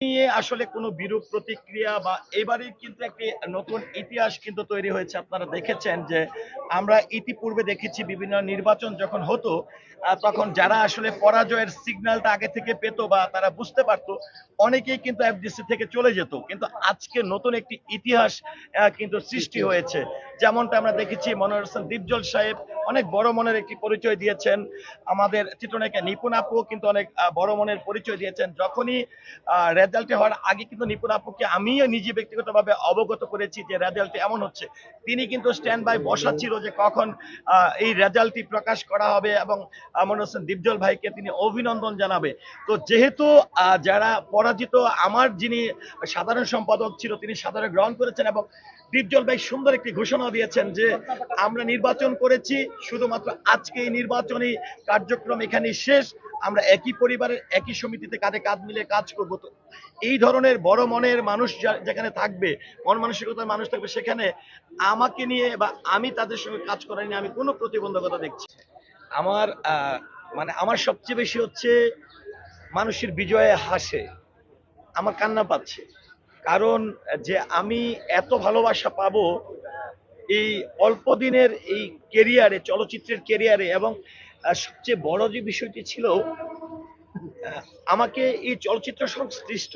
নিয়ে আসলে কোনো বিরূপ প্রতিক্রিয়া বা এবারে কিন্তু একটি নতুন ইতিহাস কিন্তু তৈরি হয়েছে। আপনারা দেখেছেন যে আমরা ইতিপূর্বে দেখেছি বিভিন্ন নির্বাচন যখন হতো তখন যারা আসলে পরাজয়ের সিগন্যালটা আগে থেকে পেত বা তারা বুঝতে পারতো অনেকেই কিন্তু এফডিসি থেকে চলে যেত। কিন্তু আজকে নতুন একটি ইতিহাস কিন্তু সৃষ্টি হয়েছে। যেমনটা আমরা দেখেছি মনোহর হোসেন দীপজল সাহেব অনেক বড় মনের একটি পরিচয় দিয়েছেন আমাদের চিত্রনায়িকা নিপুণ আপু, কিন্তু অনেক বড় মনের পরিচয় দিয়েছেন। যখনই রেজাল্টে হওয়ার আগে কিন্তু নিপুণ আপুকে আমিও নিজে ব্যক্তিগতভাবে অবগত করেছি যে রেজাল্ট এমন হচ্ছে। তিনি কিন্তু স্ট্যান্ড বাই বসা ছিল যে কখন এই রেজাল্টটি প্রকাশ করা হবে এবং মনে হচ্ছেন দীপজল ভাইকে তিনি অভিনন্দন জানাবে। তো যেহেতু যারা পরাজিত, আমার যিনি সাধারণ সম্পাদক ছিল, তিনি সাধারণ গ্রহণ করেছেন এবং দীপজল ভাই সুন্দর একটি ঘোষণা দিয়েছেন যে আমরা নির্বাচন করেছি শুধুমাত্র আজকে এই নির্বাচনী কার্যক্রম এখানে শেষ। আমরা একই পরিবারের একই সমিতিতে কাঁধে কাঁধ মিলে কাজ করব তো। এই ধরনের বড় মনের মানুষ যেখানে থাকবে, মন মানসিকতার মানুষ থাকবে সেখানে আমাকে নিয়ে বা আমি তাদের সঙ্গে কাজ করা নিয়ে আমি কোনো প্রতিবন্ধকতা দেখছি আমার মানে আমার সবচেয়ে বেশি হচ্ছে মানুষের বিজয়ে হাসে। আমার কান্না পাচ্ছে। কারণ যে আমি এত ভালোবাসা পাবো এই অল্প দিনের এই কেরিয়ারে চলচ্চিত্রের কেরিয়ারে এবং সবচেয়ে বড় যে বিষয়টি ছিল আমাকে এই চলচ্চিত্র সংশ্লিষ্ট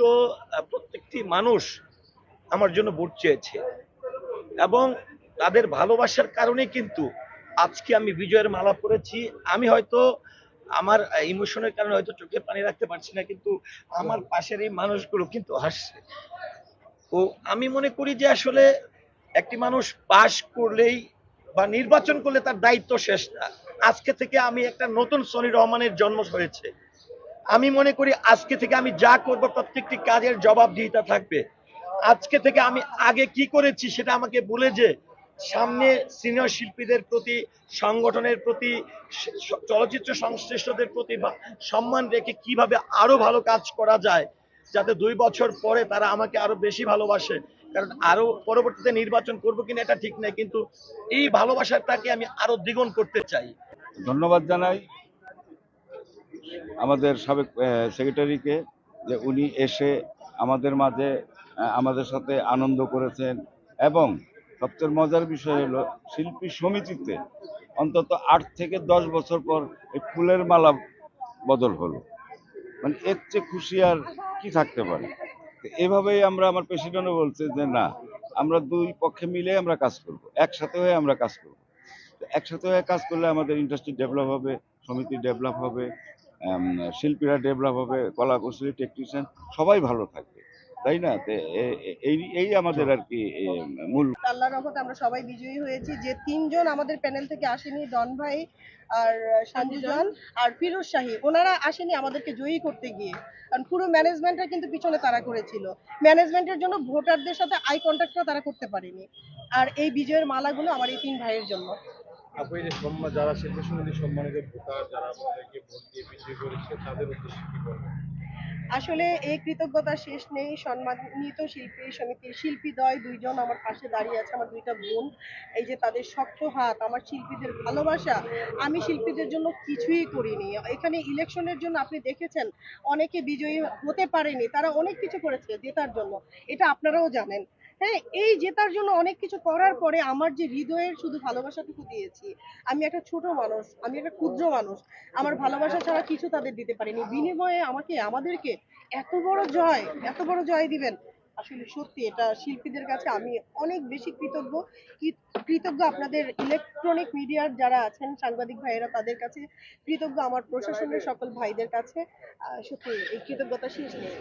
প্রত্যেকটি মানুষ আমার জন্য ভোট চেয়েছে। এবং তাদের ভালোবাসার কারণে কিন্তু আজকে আমি বিজয়ের মালা পরেছি। আমি হয়তো আমার ইমোশনের কারণে হয়তো চোখে পানি রাখতে পারছি না, কিন্তু আমার পাশের এই মানুষগুলো কিন্তু হাসছে। তো আমি মনে করি যে আসলে একটি মানুষ পাশ করলেই বা নির্বাচন করলে তার দায়িত্ব শেষ না। আজকে থেকে আমি একটা নতুন সনি রহমানের জন্ম হয়েছে। আমি মনে করি আজকে থেকে আমি যা করব প্রত্যেকটি কাজের জবাবদিহিতা থাকবে। আজকে থেকে আমি আগে কি করেছি সেটা আমাকে বলে যে, সামনে সিনিয়র শিল্পীদের প্রতি, সংগঠনের প্রতি চলচ্চিত্র সংশ্লিষ্টদের প্রতি সম্মান রেখে কীভাবে আরও ভালো কাজ করা যায় যাতে দুই বছর পরে তারা আমাকে আরও বেশি ভালোবাসে। কারণ আরও পরবর্তীতে নির্বাচন করব কিনা এটা ঠিক নাই, কিন্তু এই ভালোবাসাটাকে আমি আরও দ্বিগুণ করতে চাই। ধন্যবাদ জানাই আমাদের সাবেক সেক্রেটারিকে যে উনি এসে আমাদের মাঝে আমাদের সাথে আনন্দ করেছেন এবং সবচেয়ে মজার বিষয় হলো শিল্পী সমিতিতে অন্তত আট থেকে দশ বছর পর এই ফুলের মালা বদল হলো। মানে এর চেয়ে খুশি আর কি থাকতে পারে? এভাবেই আমরা আমার প্রেসিডেন্টও বলছে যে না, আমরা দুই পক্ষে মিলে আমরা কাজ করব, একসাথে হয়ে আমরা কাজ করব। একসাথে হয়ে কাজ করলে আমাদের ইন্ডাস্ট্রি ডেভেলপ হবে, সমিতি ডেভেলপ হবে শিল্পীরা ডেভেলপ হবে কলা কৌশলী টেকনিশিয়ান সবাই ভালো থাকবে। তাই না? এই এই আমাদের আর কি মূল আল্লাহর রহমতে আমরা সবাই বিজয়ী হয়েছি। যে তিনজন আমাদের প্যানেল থেকে আসেনি ডন ভাই আর সঞ্জুজন আর ফিরোজ শাহী ওনারা আসেনি আমাদেরকে জয়ী করতে গিয়ে। কারণ পুরো ম্যানেজমেন্টটা কিন্তু পিছনে তারা করেছিল। ম্যানেজমেন্টের জন্য ভোটারদের সাথে আই কন্ট্যাক্টটা তারা করতে পারেনি। আর এই বিজয়ের মালাগুলো আমার এই তিন ভাইয়ের জন্য। আপু যে সম্মান যারা শিল্পী সমিতি সম্মানিত ভোটার যারা আপনাদেরকে ভোট দিয়ে বিজয়ী করেছে তাদের উদ্দেশ্যে কি বলবেন? আসলে এই কৃতজ্ঞতা শেষ নেই। সম্মানিত শিল্পী শিল্পী দয় দুইজন আমার পাশে দাঁড়িয়ে আছে, আমার দুইটা বোন। এই যে তাদের শক্ত হাত, আমার শিল্পীদের ভালোবাসা, আমি শিল্পীদের জন্য কিছুই করিনি। এখানে ইলেকশনের জন্য আপনি দেখেছেন, অনেকে বিজয়ী হতে পারেনি, তারা অনেক কিছু করেছে জেতার জন্য। এটা আপনারাও জানেন। হ্যাঁ এই জেতার জন্য অনেক কিছু করার পরে আমার যে হৃদয়ের শুধু ভালোবাসাটুকু দিয়েছি, আমি একটা ছোট মানুষ, আমি একটা ক্ষুদ্র মানুষ, আমার ভালোবাসা ছাড়া কিছু তাদের দিতে পারিনি। বিনিময়ে আমাকে, আমাদেরকে এত বড় জয়, এত বড় জয় দিবেন। আসলে সত্যি এটা শিল্পীদের কাছে আমি অনেক বেশি কৃতজ্ঞ। কৃতজ্ঞ আপনাদের ইলেকট্রনিক মিডিয়ার যারা আছেন, সাংবাদিক ভাইয়েরা তাদের কাছে, কৃতজ্ঞ আমার প্রশাসনের সকল ভাইদের কাছে। সত্যি এই কৃতজ্ঞতা শেষ নেই.